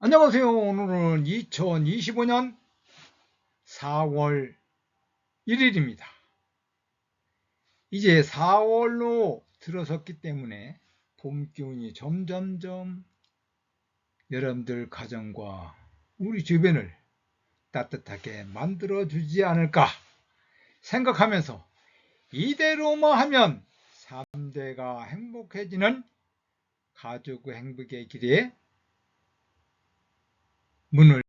안녕하세요. 오늘은 2025년 4월 1일입니다. 이제 4월로 들어섰기 때문에 봄 기운이 점점점 여러분들 가정과 우리 주변을 따뜻하게 만들어 주지 않을까 생각하면서 이대로만 하면 3대가 행복해지는 가족 행복의 길에 문을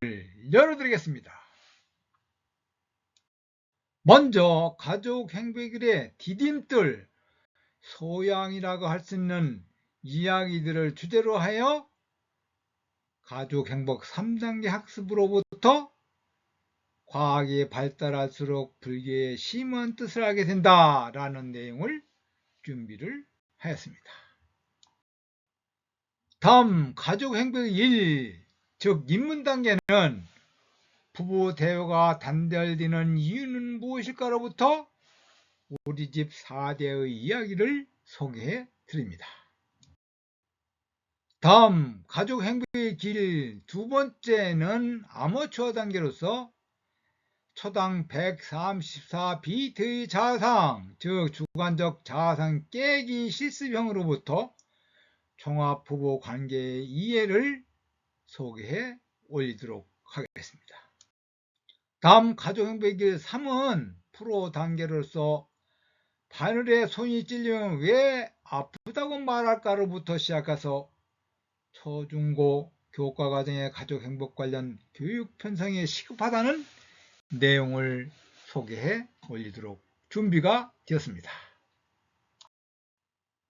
열어드리겠습니다. 먼저 가족 행복일의 디딤돌 소양이라고 할 수 있는 이야기들을 주제로 하여 가족 행복 3단계 학습으로부터 과학이 발달할수록 불교의 심한 뜻을 알게 된다라는 내용을 준비를 하였습니다. 다음 가족 행복 1, 즉 입문 단계는 부부 대화가 단절되는 이유는 무엇일까로부터 우리 집 4대의 이야기를 소개해 드립니다. 다음 가족 행복의 길 두 번째는 아마추어 단계로서 초당 134비트의 자상, 즉 주관적 자상 깨기 실습형으로부터 종합 부부 관계의 이해를 소개해 올리도록 하겠습니다. 다음 가족 행복의 길 3은 프로 단계로서 바늘에 손이 찔리면 왜 아프다고 말할까로부터 시작해서 초중고 교과 과정의 가족 행복 관련 교육 편성에 시급하다는 내용을 소개해 올리도록 준비가 되었습니다.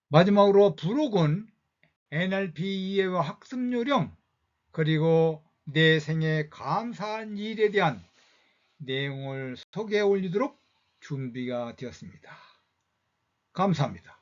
마지막으로 부록은 NLP 이해와 학습 요령 그리고 내 생에 감사한 일에 대한 내용을 소개해 올리도록 준비가 되었습니다. 감사합니다.